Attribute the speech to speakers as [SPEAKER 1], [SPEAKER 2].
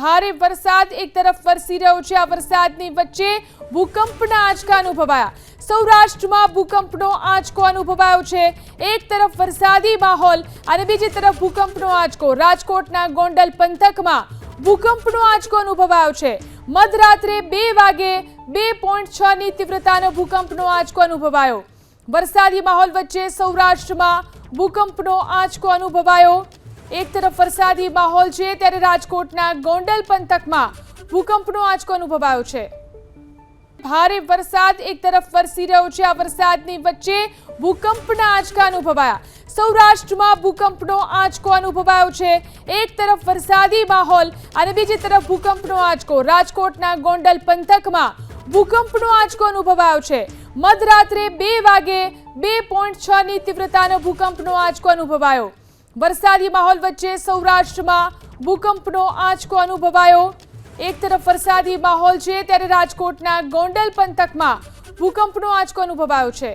[SPEAKER 1] ભારે વરસાદ, એક તરફ વરસી રહ્યો છે આ વરસાદની વચ્ચે ભૂકંપના આંચકા અનુભવાયા. સૌરાષ્ટ્રમાં ભૂકંપનો આંચકો અનુભવાયો છે. એક તરફ વરસાદી માહોલ અને બીજી તરફ ભૂકંપનો આંચકો. રાજકોટના ગોંડલ પંથકમાં ભૂકંપનો આંચકો અનુભવાયો છે. મધરાત્રે બે વાગે બે પોઈન્ટ છ ની તીવ્રતાનો ભૂકંપનો આંચકો અનુભવાયો. વરસાદી માહોલ વચ્ચે સૌરાષ્ટ્રમાં ભૂકંપનો આંચકો અનુભવાયો. એક તરફ વરસાદી માહોલ છે, ત્યારે રાજકોટના ગોંડલ પંથકમાં ભૂકંપનો આંચકો અનુભવાયો છે. ભારે વરસાદ એક તરફ વરસી રહ્યો છે, આ વરસાદની વચ્ચે ભૂકંપના આંચકા અનુભવાયા. સૌરાષ્ટ્રમાં ભૂકંપનો આંચકો અનુભવાયો છે. એક તરફ વરસાદી માહોલ અને બીજી તરફ ભૂકંપનો આંચકો. રાજકોટના ગોંડલ પંથકમાં ભૂકંપનો આંચકો અનુભવાયો છે. મધરાત્રે બે વાગે બે પોઈન્ટ છની તીવ્રતાનો ભૂકંપનો આંચકો અનુભવાયો. વરસાદી માહોલ વચ્ચે સૌરાષ્ટ્રમાં ભૂકંપનો આંચકો અનુભવાયો. એક તરફ વરસાદી માહોલ છે, ત્યારે રાજકોટના ગોંડલ પંથકમાં ભૂકંપનો આંચકો અનુભવાયો છે.